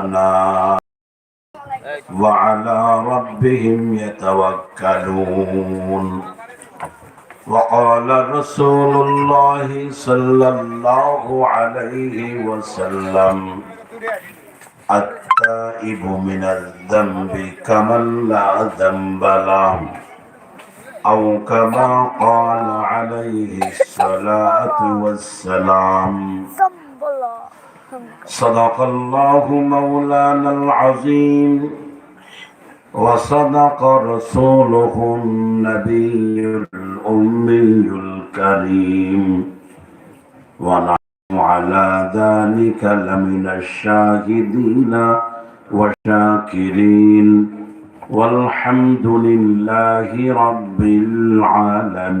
الناس وعلى ربهم يتوكلون. وقال رسول الله صلى الله عليه وسلم التائب من الذنب كمن لا ذنب له أو كما قال عليه الصلاة والسلام. صدق الله مولانا العظيم وصدق رسوله النبي الأمي الكريم. ونحن على ذلك لمن الشاهدين والشاكرين. والحمد لله رب العالمين.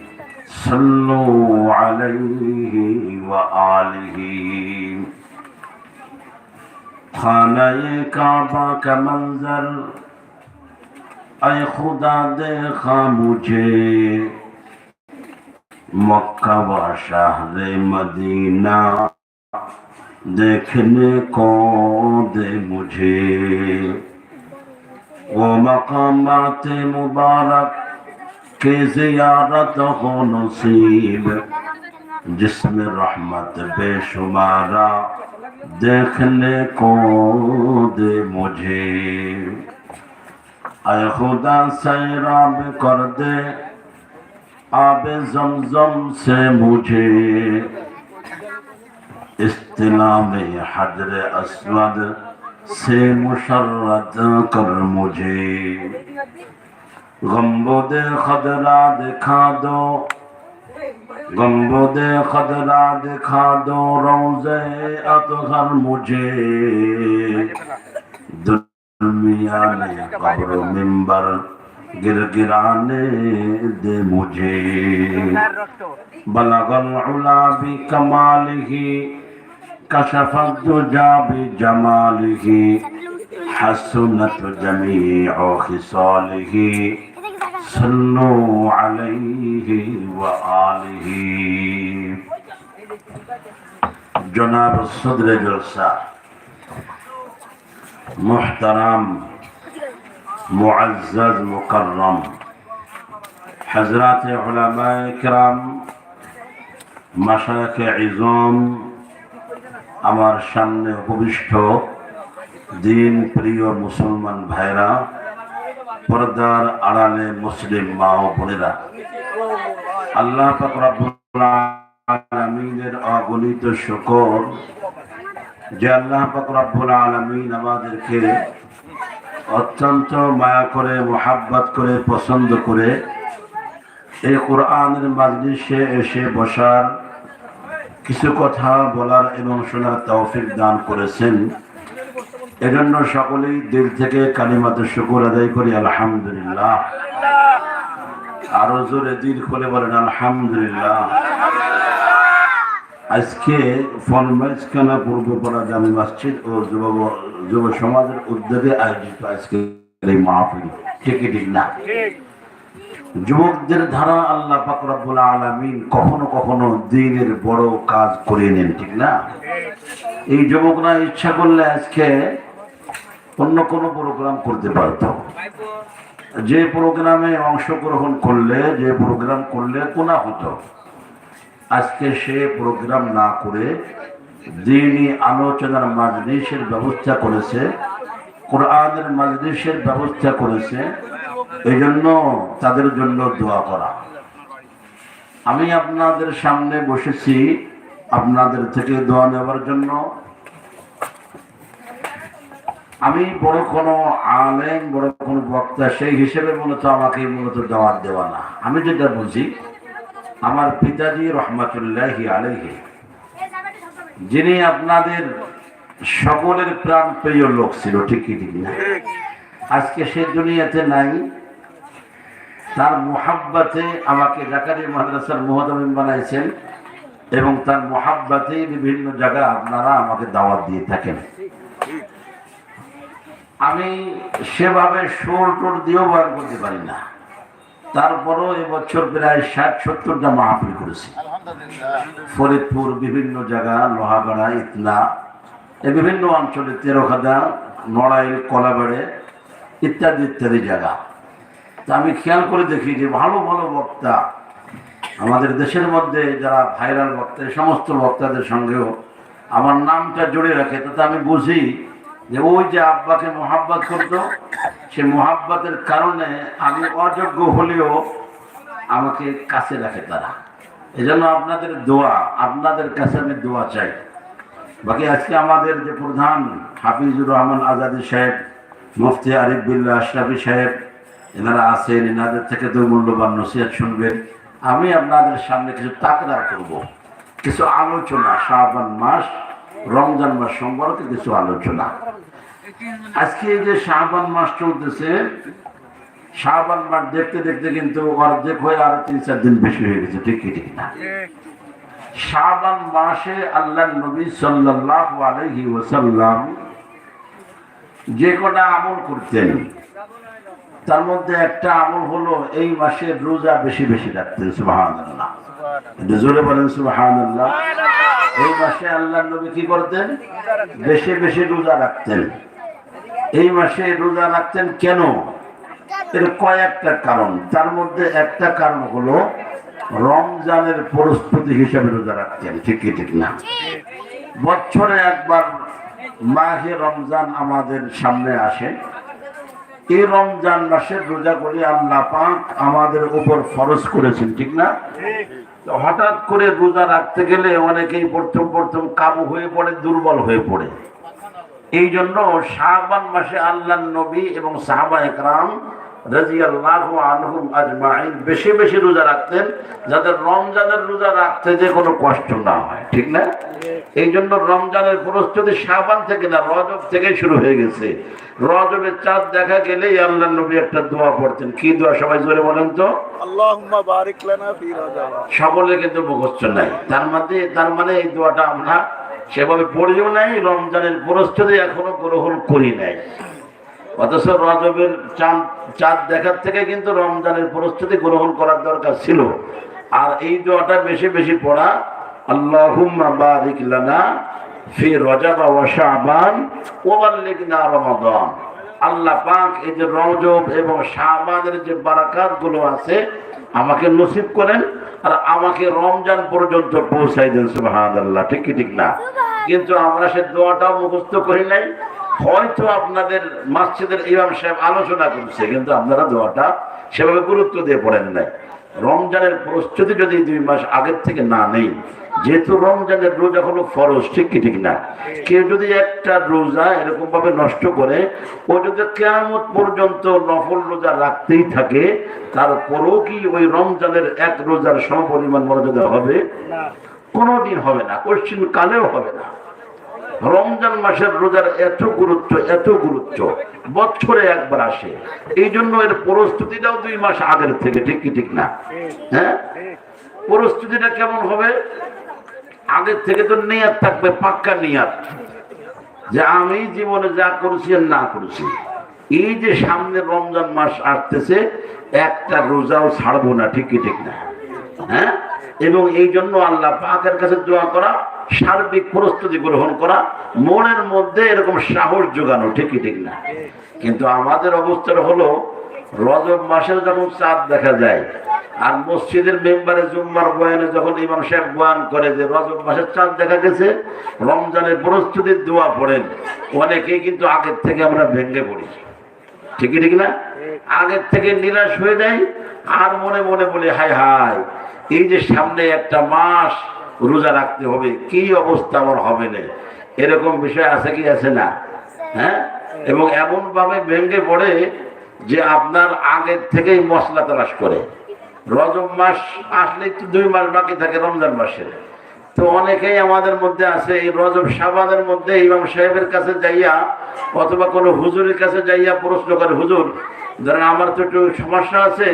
صلوا عليه وآله. خانه کعبہ کا منظر، اے خدا دیکھا مجھے۔ مکہ و شہر مدینہ دیکھنے کو دے مجھے۔ وہ مقامات مبارک کہ زیارت ہو نصیب، جس میں رحمت بے شمارا دیکھنے کو دے مجھے۔ اے خدا سیراب کر دے آب زمزم سے مجھے۔ استلام میں حجر اسود سے مشرد کر مجھے۔ گمبود خدرا دکھا دو۔ گمبود خدرا دکھا دو۔ روز اتغر مجھے۔ درمیان قبر ممبر گر گرانے دے مجھے۔ بلغ العلا بھی کمال ہی کشف الدجا بھی جمال ہی حسنت جمیع خصال ہی صلوا عليه وآله جناب الصدر جلسہ محترم معزز مکرم حضرات علماء کرام মাশায়খ ism আমার সামনে উপবিষ্ট দিন প্রিয় মুসলমান ভাইরা পর্দার আড়ালে মুসলিম মা ও বোনেরা। আল্লাহ আলামিনের অগণিত শুকর যে আল্লাহ পাক রব্বুল আলামিন আমাদেরকে অত্যন্ত মায়া করে, মোহাব্বত করে, পছন্দ করে এই কোরআনের মাজলিসে এসে বসার কিছু কথা বলার এবং শোনার তৌফিক দান করেছেন। এজন্য সকলেই দিল থেকে কালিমাতে শুকুর আদায় করি, আলহামদুলিল্লাহ। আরও জোরে দিল খুলে বলেন, আলহামদুলিল্লাহ। আজকে ফরমাইজখানা পূর্বপাড়া জামি মসজিদ ও যুব যুব সমাজের উদ্যোগে আয়োজিত আজকে এই মাহফিল। ঠিকই ঠিক না? যুবকদের ধারা আল্লাহ পাকরাবুল আলমিন কখনো কখনো দিনের বড় কাজ করে নেন, ঠিক না? এই যুবকরা ইচ্ছা করলে আজকে অন্য কোনো প্রোগ্রাম করতে পারত যে প্রোগ্রামে অংশগ্রহণ করলে, যে প্রোগ্রাম করলে কোনা হতো। আজকে সে প্রোগ্রাম না করে দিনই আলোচনার মাজলিসের ব্যবস্থা করেছে, কোরআনের মাজলিসের ব্যবস্থা করেছে এই জন্য তাদের জন্য দোয়া করা। আমি আপনাদের সামনে বসেছি, আপনাদের থেকে দোয়া নেওয়ার জন্য। আমি বড় কোনো আলেম, বড় কোনো বক্তা, সেই হিসেবে মূলত আমাকে মূলত দাওয়াত দেওয়া না। আমি যেটা বুঝি, আমার পিতাজি রহমাতুল্লাহ আলহি যিনি আপনাদের সকলের প্রাণ প্রিয় লোক ছিল ঠিকই ঠিক না? আজকে সে দুনিয়াতে নাই। তার মোহাব্বাতে আমাকে জাকারি মাদ্রাসার মোহাদমিন বানাইছেন এবং তার মোহাব্বাতে বিভিন্ন জায়গায় আপনারা আমাকে দাওয়াত দিয়ে থাকেন। আমি সেভাবে সোর টোর দিয়েও বার করতে পারি না। তারপরও এবছর প্রায় ষাট সত্তরটা মাহফিল করেছি। ফরিদপুর বিভিন্ন জায়গা লোহাগড়া ইতলা এই বিভিন্ন অঞ্চলে তেরোখাদা নড়াইল কলাবাড়ে ইত্যাদি ইত্যাদি জায়গা। তা আমি খেয়াল করে দেখি যে ভালো ভালো বক্তা আমাদের দেশের মধ্যে যারা ভাইরাল বক্তা সমস্ত বক্তাদের সঙ্গেও আমার নামটা জুড়ে রাখে তাতে আমি বুঝি যে ওই যে আব্বাকে মোহাব্বত করতো, সে মোহাব্বতের কারণে আমি অযোগ্য হলেও আমাকে কাছে রাখে তারা। এজন্য আপনাদের দোয়া, আপনাদের কাছে আমি দোয়া চাই। বাকি আজকে আমাদের যে প্রধান হাফিজুর রহমান আজাদি সাহেব, মুফতি আরিফ আশরাফি সাহেব, এনারা আছেন, এনাদের থেকে তো মূল্যবান নসিহাত শুনবেন। আমি আপনাদের সামনে কিছু তাকরার করব, কিছু আলোচনা শাহবান মাস রমজান মাস সম্পর্কে কিছু আলোচনা। আজকে যে শাহবান মাস চলতেছে শাহবান মাস দেখতে দেখতে কিন্তু অর্ধেক হয়ে আরও তিন চার দিন বেশি হয়ে গেছে, ঠিক ঠিক না? শাবান মাসে আল্লাহ নবী সাল্লাল্লাহু আলাইহি ওসাল্লাম যে কটা আমল করতেন তার মধ্যে একটা আমল হলো এই মাসে রোজা বেশি বেশি রাখতেন সুবহানাল্লাহ। জোরে বলেন এই মাসে আল্লাহ নবী কি করতেন? বেশি বেশি রোজা রাখতেন। এই মাসে রোজা রাখতেন কেন? এর কয়েকটা কারণ। তার মধ্যে একটা কারণ হলো রমজানের প্রস্তুতি হিসেবে রোজা রাখতেন। ঠিক ঠিক না? বছরে একবার মাহে রমজান আমাদের সামনে আসে। এই রমজান মাসের রোজা করে আল্লাহ পাক আমাদের উপর ফরজ করেছেন, ঠিক না? হঠাৎ করে রোজা রাখতে গেলে অনেকেই প্রথম প্রথম কাবু হয়ে পড়ে, দুর্বল হয়ে পড়ে। এই জন্য শাহবান মাসে আল্লাহ নবী এবং সাহাবা একরাম আনহুম আজমাইন বেশি বেশি রোজা রাখতেন যাতে রমজানের রোজা রাখতে যে কোনো কষ্ট না হয় ঠিক না? এই জন্য রমজানের প্রস্তুতি শাহবান থেকে না রজব থেকে শুরু হয়ে গেছে। রজবের চাঁদ দেখা গেলেই আল্লাহ নবী একটা দোয়া পড়তেন। কি দোয়া সবাই জোরে বলেন তো? সকলে কিন্তু মুখস্থ নাই। তার মধ্যে তার মানে এই দোয়াটা আমরা সেভাবে পড়িও নাই রমজানের প্রস্তুতি এখনও গ্রহণ করি নাই। অথচ রজবের চাঁদ চাঁদ দেখার থেকে কিন্তু রমজানের প্রস্তুতি গ্রহণ করার দরকার ছিল। আর এই দোয়াটা বেশি বেশি পড়া, আল্লাহুম্মা বারিক লানা ফি রজব ওয়া শাবান ওয়া বাল্লিগনা রমাদান। আল্লাহ পাক এই যে রজব এবং শাবানের যে বারাকাতগুলো আছে, আমাকে নসিব করেন। আর আমাকে রমজান পর্যন্ত পৌঁছাই দেন সুবাহ ঠিক কি ঠিক না? কিন্তু আমরা সে দোয়াটাও মুখস্থ করি নাই। হয়তো আপনাদের মাসজিদের ইমাম সাহেব আলোচনা করছে কিন্তু আপনারা দোয়াটা সেভাবে গুরুত্ব দিয়ে পড়েন নাই। রমজানের প্রস্তুতি যদি দুই মাস আগের থেকে না নেই যেহেতু রমজানের রোজা হলো ফরজ ঠিক কি ঠিক না? কেউ যদি একটা রোজা এরকম ভাবে নষ্ট করে ও যদি কেয়ামত পর্যন্ত নফল রোজা রাখতেই থাকে তারপরেও কি ওই রমজানের এক রোজার সমপরিমাণ মর্যাদা হবে? কোনোদিন হবে না কোশ্চিন কালেও হবে না। রমজান মাসের রোজার এত গুরুত্ব এত গুরুত্ব বছরে একবার আসে। এই জন্য এর প্রস্তুতিটাও দুই মাস আগের থেকে ঠিক কি ঠিক না? হ্যাঁ? প্রস্তুতিটা কেমন হবে? আগের থেকে তো নিয়াত থাকবে, পাক্কা নিয়াত। যে আমি জীবনে যা করছি আর না করছি। এই যে সামনে রমজান মাস আসতেছে, একটা রোজাও ছাড়বো না ঠিকই ঠিক না? হ্যাঁ? এবং এই জন্য আল্লাহ পাকের কাছে দোয়া করা, সার্বিক প্রস্তুতি গ্রহণ করা, মনের মধ্যে এরকম সাহস যোগানো ঠিকই ঠিক না? কিন্তু আমাদের অবস্থাটা হলো রজব মাসের যখন চাঁদ দেখা যায়, আর মসজিদের মেম্বারে জুম্মার বয়ানে যখন ইমাম সাহেব বয়ান করে যে রজব মাসের চাঁদ দেখা গেছে, রমজানের প্রস্তুতির দোয়া পড়েন, অনেকেই কিন্তু আগের থেকে আমরা ভেঙে পড়ি। ঠিকই ঠিক না? আগের থেকে নিরাশ হয়ে যাই আর মনে মনে বলি হাই হাই এই যে সামনে একটা মাস রোজা রাখতে হবে, কি অবস্থা আমার হবে না? এরকম বিষয় আছে কি আছে না? হ্যাঁ? এবং এমন ভাবে ভেঙে পড়ে যে আপনার আগের থেকেই মশলা তালাশ করে। রজব মাস আসলেই তো দুই মাস বাকি থাকে রমজান মাসের। তো অনেকেই আমাদের মধ্যে আছে, এই রজব সাবাদের মধ্যে ইমাম সাহেবের কাছে যাইয়া অথবা কোনো হুজুরের কাছে যাইয়া প্রশ্ন করে, হুজুর, ধরেন আমার তো একটু সমস্যা আছে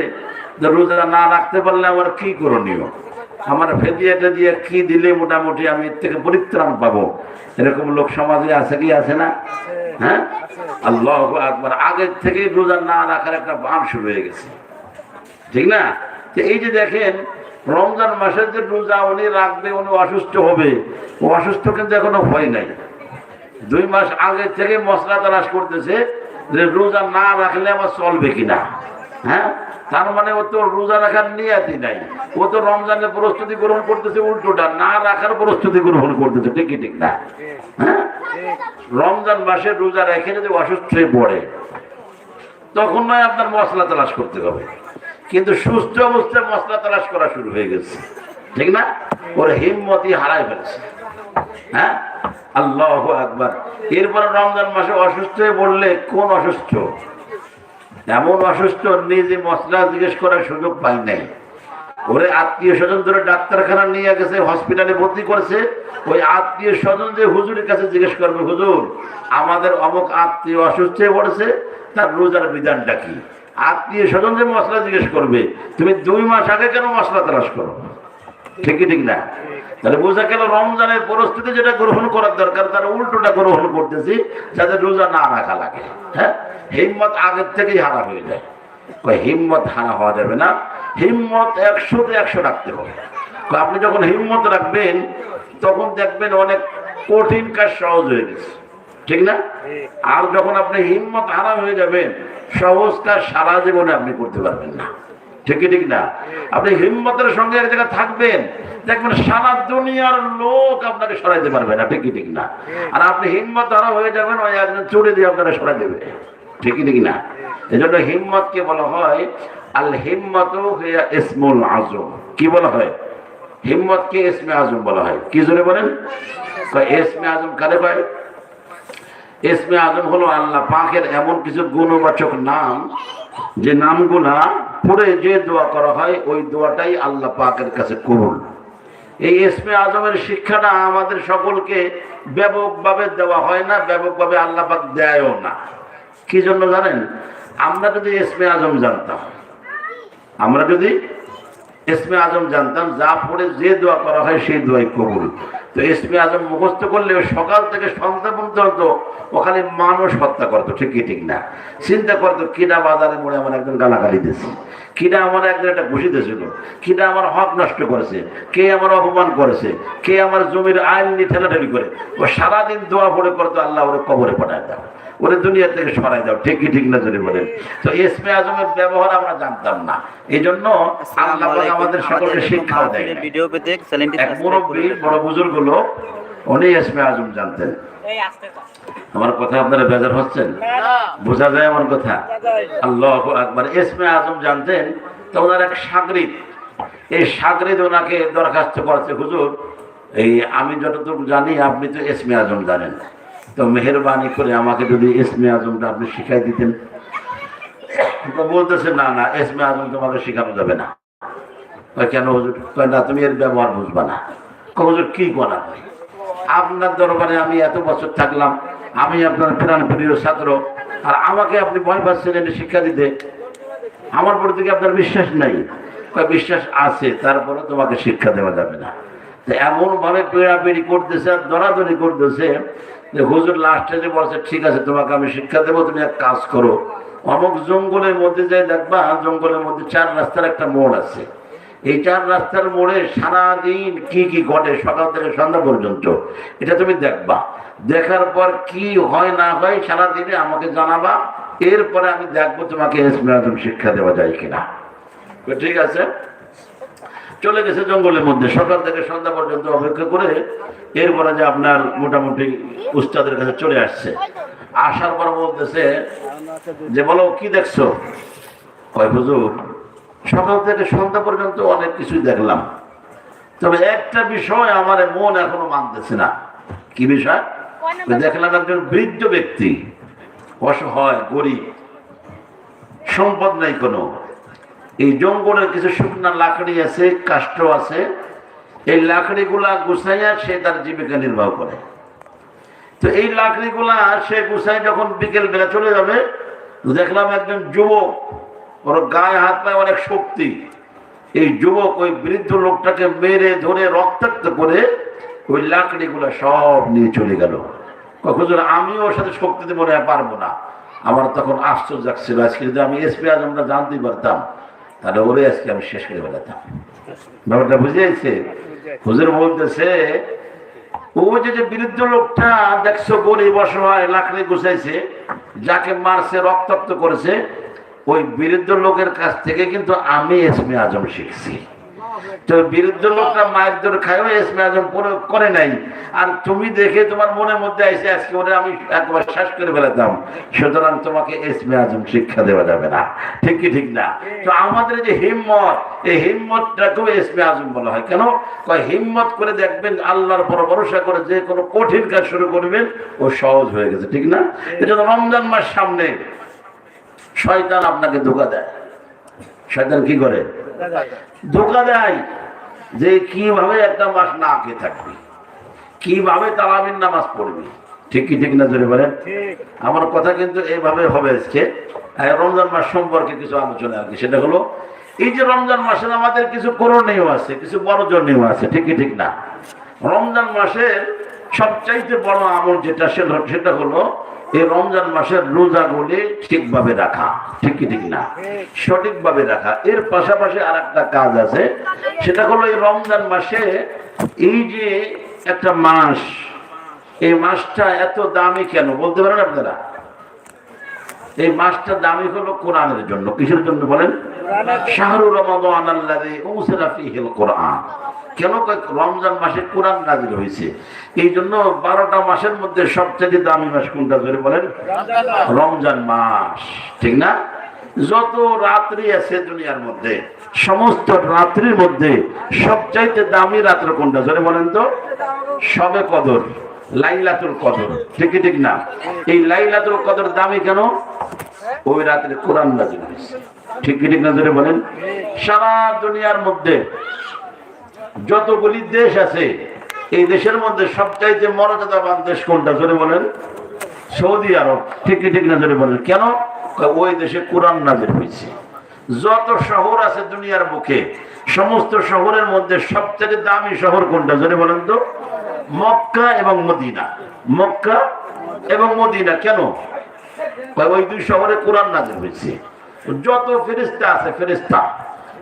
যে রোজা না রাখতে পারলে আমার কি করণীয়? আমার ফেদিয়াটা দিয়ে কি দিলে মোটামুটি আমি এর থেকে পরিত্রাণ পাবো? এরকম লোক সমাজে আছে কি আছে না? হ্যাঁ? আল্লাহ একবার আগের থেকেই রোজা না রাখার একটা বাম শুরু হয়ে গেছে। ঠিক না? তো এই যে দেখেন, রমজান মাসের যে রোজা উনি রাখবে, উনি অসুস্থ হবে। অসুস্থ কিন্তু এখনও হয় নাই। দুই মাস আগে থেকে মশলা তালাশ করতেছে যে রোজা না রাখলে আমার চলবে কিনা। হ্যাঁ? তার মানে ও তো রোজা রাখার নিয়াতি নাই। ও তো রমজানের প্রস্তুতি গ্রহণ করতেছে, উল্টোটা না রাখার প্রস্তুতি গ্রহণ করতেছে। ঠিকই ঠিক না? হ্যাঁ? রমজান মাসে রোজা রেখে যদি অসুস্থ হয়ে পড়ে, তখন নয় আপনার মশলা তালাশ করতে হবে। কিন্তু সুস্থ অবস্থায় মশলা তালাশ করা শুরু হয়ে গেছে। ঠিক না? ওর হিম্মতি হারাই ফেলছে। হ্যাঁ? আল্লাহ একবার এরপরে রমজান মাসে অসুস্থ হয়ে পড়লে কোন অসুস্থ? এমন অসুস্থ নিজে মশলা জিজ্ঞেস করার সুযোগ পাই নাই। ওরে আত্মীয় স্বজন ধরে ডাক্তারখানা নিয়ে গেছে, হসপিটালে ভর্তি করেছে। ওই আত্মীয় স্বজন যে হুজুরের কাছে জিজ্ঞেস করবে, হুজুর, আমাদের অমুক আত্মীয় অসুস্থ হয়ে পড়েছে, তার রোজার বিধানটা কি? আত্মীয় স্বজন যে মশলা জিজ্ঞেস করবে, তুমি দুই মাস আগে কেন মশলা তালাশ করো? ঠিকই ঠিক না? তাহলে বোঝা গেল রমজানের পরিস্থিতি যেটা গ্রহণ করার দরকার, তার উল্টোটা গ্রহণ করতেছি, যাতে রোজা না রাখা লাগে। হ্যাঁ? হিম্মত আগের থেকেই হারা হয়ে যায়। হিম্মত হারা হওয়া যাবে না। হিম্মত একশোতে একশো রাখতে হবে। আপনি যখন হিম্মত রাখবেন, তখন দেখবেন অনেক কঠিন কাজ সহজ হয়ে গেছে। ঠিক না? আর যখন আপনি হিম্মত হারা হয়ে যাবেন, সহজ কাজ সারা জীবনে আপনি করতে পারবেন না। ঠিকই ঠিক না? আপনি হিম্মতের সঙ্গে এক জায়গায় থাকবেন, দেখবেন সারা দুনিয়ার লোক আপনাকে সরাইতে পারবে না। ঠিকই ঠিক না? আর আপনি হিম্মত হারা হয়ে যাবেন, ওই একজন চুড়ে দিয়ে আপনাকে সরাই দেবে। ঠিকই ঠিক না। এই জন্য হিম্মতকে বলা হয় আল হিম্মত ইসমুল আজম কি বলা হয়? হিম্মতকে ইসমে আজম বলা হয়। কি জোরে বলেন? ইসমে আজম কারে পায় ইসমে আজম হলো আল্লাহ পাকের এমন কিছু গুণবাচক নাম, যে নামগুলা পড়ে যে দোয়া করা হয়, ওই দোয়াটাই আল্লাহ পাকের কাছে করুন। এই ইসমে আজমের শিক্ষাটা আমাদের সকলকে ব্যাপকভাবে দেওয়া হয় না, ব্যাপকভাবে আল্লাহ পাক দেয়ও না। কি জন্য জানেন? আমরা যদি এসমে আজম জানতাম, আমরা যদি এসমে আজম জানতাম, যা পড়ে যে দোয়া করা হয় সেই দোয়াই কবুল। তো এসমে আজম মুখস্থ করলে সকাল থেকে সন্ধ্যা পর্যন্ত ওখানে মানুষ হত্যা করতো, ঠিকই ঠিক না। চিন্তা করতো, কিনা বাজারে মোড়ে আমার একজন গালাগালি দিয়েছে। কিনা আমার একজন একটা ঘুষি দিয়েছিল। কিনা আমার হক নষ্ট করেছে কে আমার অপমান করেছে কে আমার জমির আইন নিয়ে ঠেলাঠেলি করে। ও সারাদিন দোয়া পড়ে করতো আল্লাহ ওরে কবরে পাঠায় দাও। ওরে দুনিয়া থেকে সরাই দাও ঠিকই ঠিক না যদি বলেন। তো ইসমে আজমের ব্যবহার আমরা জানতাম না। এই জন্য আল্লাহ আমাদের সকলকে শিক্ষাও দেয়। ভিডিও পেতে এক মুরব্বী বড় বুজুর্গ লোক উনি ইসমে আজম জানতেন। আমার কথা আপনারা বেজার হচ্ছেন? বোঝা যায় আমার কথা? আল্লাহ একবার ইসমে আজম জানতেন তো ওনার এক সাগরিদ। এই সাগরিদ ওনাকে দরখাস্ত করেছে হুজুর এই আমি যতটুকু জানি আপনি তো ইসমে আজম জানেন। তো মেহরবানি করে আমাকে যদি ইসমে আজমটা আপনি শিখাই দিতেন। তো বলতেছে না না ইসমে আজম তোমাকে শেখানো যাবে না। কেন হুজুর? কয় না তুমি এর ব্যবহার বুঝবা না। হুজুর কি করা হয় আপনার দরবারে আমি এত বছর থাকলাম, আমি আপনার প্রাণ প্রিয় ছাত্র, আর আমাকে আপনি ভয় পাচ্ছেন এটা শিক্ষা দিতে, আমার প্রতি আপনার বিশ্বাস নাই? বিশ্বাস আছে, তারপরে তোমাকে শিক্ষা দেওয়া যাবে না। এমন ভাবে পেড়াপিড়ি করতেছে আর দরাদরি করতেছে যে হুজুর লাস্টে যে বলছে, ঠিক আছে, তোমাকে আমি শিক্ষা দেবো, তুমি এক কাজ করো। অমুক জঙ্গলের মধ্যে যাই দেখবা, জঙ্গলের মধ্যে চার রাস্তার একটা মোড় আছে। এই চার রাস্তার মোড়ে সারাদিন কি কি ঘটে সকাল থেকে সন্ধ্যা পর্যন্ত? এটা তুমি দেখবা। দেখার পর কি হয় না হয় সারাদিনে আমাকে জানাবা। এরপরে আমি দেখব তোমাকে এসমে শিক্ষা দেওয়া যায় কিনা। ঠিক আছে? চলে গেছে জঙ্গলের মধ্যে। সকাল থেকে সন্ধ্যা পর্যন্ত অপেক্ষা করে এরপরে যে আপনার মোটামুটি উস্তাদের কাছে চলে আসছে। আসার পর বলতেছে যে, বলো, কি দেখছ? কয়, হুজুর সকাল থেকে সন্ধ্যা পর্যন্ত অনেক কিছুই দেখলাম। তবে একটা বিষয় আমার মন এখনও মানতেছে না। কি বিষয়? দেখলাম একজন বৃদ্ধ ব্যক্তি অসহায় গরিব সম্পদ নাই কোনো। এই জঙ্গলের কিছু শুকনা লাকড়ি আছে কাষ্ঠ আছে। এই লাকড়িগুলা গুছাইয়া সে তার জীবিকা নির্বাহ করে। তো এই লাকড়িগুলা সে গুছাই যখন বিকেল বেলা চলে যাবে দেখলাম একজন যুবক ওর গায়ে হাত পায়ে অনেক শক্তি। এই যুবক ওই বৃদ্ধ লোকটাকে মেরে ধরে রক্তাক্ত করে ওই লাকড়িগুলা সব নিয়ে চলে গেল। কখন আমিও ওর সাথে শক্তিতে মনে হয় পারব না। আমার তখন আশ্চর্য লাগছিল। আজকে যদি আমি এসপি আজমটা জানতেই পারতাম, তাহলে ওরে আজকে আমি শেষ করে বেড়াতাম ব্যাপারটা বুঝে যাচ্ছে হুজুর বলতেছে ও যে যে বৃদ্ধ লোকটা, দেখছ, গরিব অসহায়, লাকড়ি গুছাইছে, যাকে মারছে, রক্তাক্ত করেছে ওই বৃদ্ধ লোকের কাছ থেকে কিন্তু আমি এসমে আজম শিখছি। তো বৃদ্ধ লোকটা মায়ের খায়ও এসমে আজম প্রয়োগ করে নাই। আর তুমি দেখে তোমার মনের মধ্যে আইসে আজকে ওরে আমি একবার শেষ করে সুতরাং তোমাকে এসমে আজম শিক্ষা দেওয়া যাবে না। ঠিক কি ঠিক না? তো আমাদের যে হিম্মত এই হিম্মতটাকেও এসমে আজম বলা হয়। কেন? কয় হিম্মত করে দেখবেন আল্লাহর পর ভরসা করে যে কোনো কঠিন কাজ শুরু করবেন ও সহজ হয়ে গেছে। ঠিক না? এটা রমজান মাস সামনে। শয়তান আপনাকে ধোকা দেয়। শয়তান কি করে? ধোকা দেয় যে কীভাবে একটা মাস না খেয়ে থাকবি, কীভাবে তালাবিন নামাজ পড়বি। ঠিক কি, ঠিক না জোরে বলেন? আমার কথা কিন্তু এইভাবে হবে আজকে। রমজান মাস সম্পর্কে কিছু আলোচনা আর কি সেটা হলো, এই যে রমজান মাসে আমাদের কিছু করণীয় আছে, কিছু বড়জনীয় আছে, ঠিক কি, ঠিক না? রমজান মাসের সবচাইতে বড় আমল যেটা, সেটা হলো এই রমজান মাসের রোজাগুলি ঠিকভাবে রাখা, ঠিক কি ঠিক না? সঠিকভাবে রাখা। এর পাশাপাশি আর একটা কাজ আছে, সেটা হলো এই রমজান মাসে এই যে একটা মাস, এই মাসটা এত দামি কেন? বলতে পারেন আপনারা? এই মাসটা দামি হলো কোরআনের জন্য। কিসের জন্য বলেন? শাহরুর রমাদান কোরআন। কেন রমজান মাসে কোরআন নাজিল হয়েছে? এই জন্য বারোটা মাসের মধ্যে সবচেয়ে দামি মাস কোনটা ধরে বলেন? রমজান মাস। ঠিক না? যত রাত্রি আছে দুনিয়ার মধ্যে, সমস্ত রাত্রির মধ্যে সবচাইতে দামি রাত্র কোনটা ধরে বলেন তো? সবে কদর। লাইলাতুল কদর। ঠিক ঠিক না? এই লাইলাতুল কদর দামি কেন? ওই রাত্রে কোরআন নাজিল হয়েছে। ঠিক ঠিক না ধরে বলেন? সারা দুনিয়ার মধ্যে যতগুলি দেশ আছে, এই দেশের মধ্যে সবচাইতে মর্যাদাবান দেশ কোনটা ধরে বলেন? সৌদি আরব। ঠিক ঠিক না ধরে বলেন? কেন? ওই দেশে কোরআন নাজির হয়েছে। যত শহর আছে দুনিয়ার বুকে, সমস্ত শহরের মধ্যে সবথেকে দামি শহর কোনটা ধরে বলেন তো? মক্কা এবং মদিনা। মক্কা এবং মদিনা কেন? ওই দুই শহরে কোরআন নাজির হয়েছে। যত ফেরিস্তা আছে ফেরিস্তা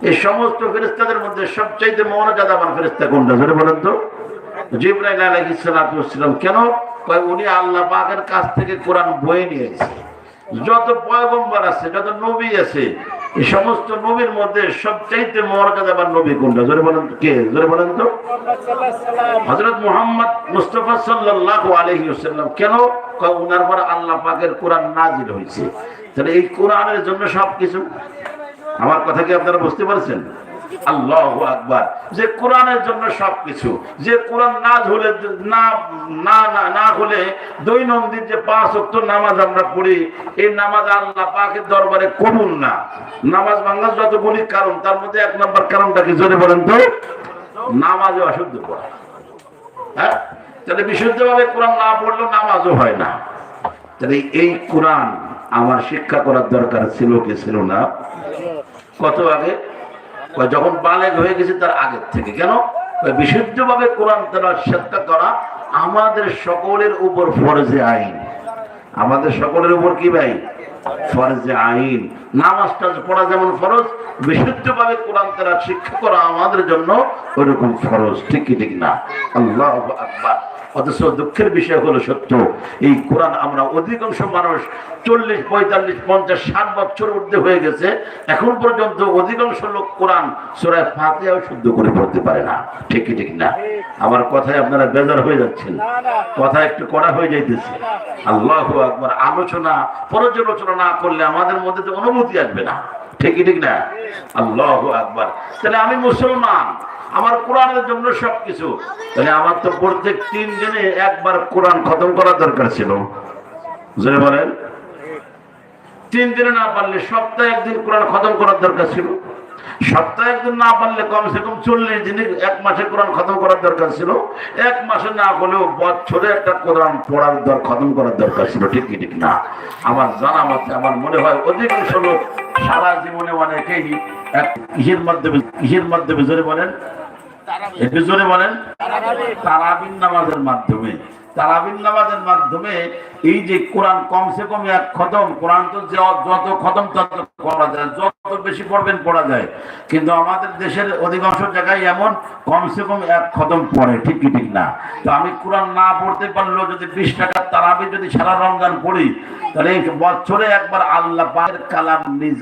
এই সমস্ত ফেরিস্তাদের মধ্যে সবচাইতে মহাজাদাবান ফেরিস্তা কোনটা? ধরে বলেন তো। জিব্রাইল সালাতু ওয়াসসালাম কেন? উনি আল্লাহ পাকের কাছ থেকে কোরআন বয়ে নিয়ে এসেছে। যত পয়গম্বর আছে, যত নবী আছে এই সমস্ত নবীর মধ্যে সবচাইতে মর্যাদাবান নবী কোনটা? জোরে বলেন কে? জোরে বলেন তো। হযরত মোহাম্মদ মুস্তাফা সাল্লাল্লাহু আলাইহি ওয়াসাল্লাম কেন? ওনার পর আল্লাহ পাকের কোরআন নাজিল হয়েছে। তাহলে এই কোরআনের জন্য সবকিছু? আমার কথা কি আপনারা বুঝতে পারছেন? যে কোরআনের জন্য সবকিছু, যে কোরআন না হলে না না না হলে দৈনন্দিন যে পাঁচ অক্ট নামাজ আমরা পড়ি, এই নামাজ আল্লাহ দরবারে কবুল না। নামাজ ভাঙ্গার যতগুলি কারণ, তার মধ্যে এক নম্বর কারণটা কি জোরে বলেন তো? নামাজে অশুদ্ধ পড়া। হ্যাঁ? তাহলে বিশুদ্ধভাবে কোরআন না পড়লেও নামাজও হয় না। তাহলে এই কোরআন আমার শিক্ষা করার দরকার ছিল কি ছিল না? কত আগে? যখন বালেগ হয়ে গেছে তার আগের থেকে, কেন? বিশুদ্ধ বিশুদ্ধভাবে কোরআন তারা শিক্ষা করা আমাদের সকলের উপর ফরজে আইন। আমাদের সকলের উপর কি ভাই? ফরজে আইন। নামাজটা পড়া যেমন ফরজ, বিশুদ্ধভাবে কোরআন তারা শিক্ষা করা আমাদের জন্য ওইরকম ফরজ। ঠিক ঠিক না? আল্লাহ আকবার। অথচ দুঃখের বিষয় হলো সত্য, এই কোরআন আমরা অধিকাংশ মানুষ চল্লিশ, পঁয়তাল্লিশ, পঞ্চাশ, ষাট বছর ঊর্ধ্বে হয়ে গেছে। এখন পর্যন্ত অধিকাংশ লোক কোরআন সুরায় ফাতেও শুদ্ধ করে পড়তে পারে না। ঠিক ঠিক না? আমার কথায় আপনারা বেজার হয়ে যাচ্ছেন। কথা একটু কড়া হয়ে যাইতেছে। আল্লাহ একবার আলোচনা পর্যালোচনা না করলে আমাদের মধ্যে তো অনুভূতি আসবে না। ঠিকই ঠিক না? আল্লাহ আকবার। তাহলে আমি মুসলমান, আমার কোরআনের জন্য সবকিছু। তাহলে আমার তো প্রত্যেক তিন দিনে একবার কোরআন খতম করার দরকার ছিল। বুঝলে বলেন। তিন দিনে না পারলে সপ্তাহে একদিন কোরআন খতম করার দরকার ছিল। সপ্তাহে একদিন না পারলে কমসে কম চল্লিশ দিনে এক মাসে কোরআন খতম করার দরকার ছিল। এক মাসে না হলেও বছরে একটা কোরআন পড়ার দর খতম করার দরকার ছিল। ঠিক ঠিক না? আমার জানা মতে, আমার মনে হয় অধিকাংশ লোক সারা জীবনে অনেকেই এক কিসের মাধ্যমে কিসের মাধ্যমে জোরে বলেন জোরে বলেন? তারাবিন নামাজের মাধ্যমে। তারাবিন নামাজের মাধ্যমে এই যে কোরআন কমসে কম এক খতম, কোরআন তো যত খতম, তত পড়া যায়। যত বেশি পড়বেন, পড়া যায়। কিন্তু আমাদের দেশের অধিকাংশ জায়গায় এমন কমসে কম এক খতম পড়ে, ঠিক কি, ঠিক না? তো আমি কোরআন না পড়তে পারলেও যদি বিশ টাকার তারাবি যদি সারা রমজান পড়ি, তাহলে বছরে একবার আল্লাহ পাকের কালাম নিজ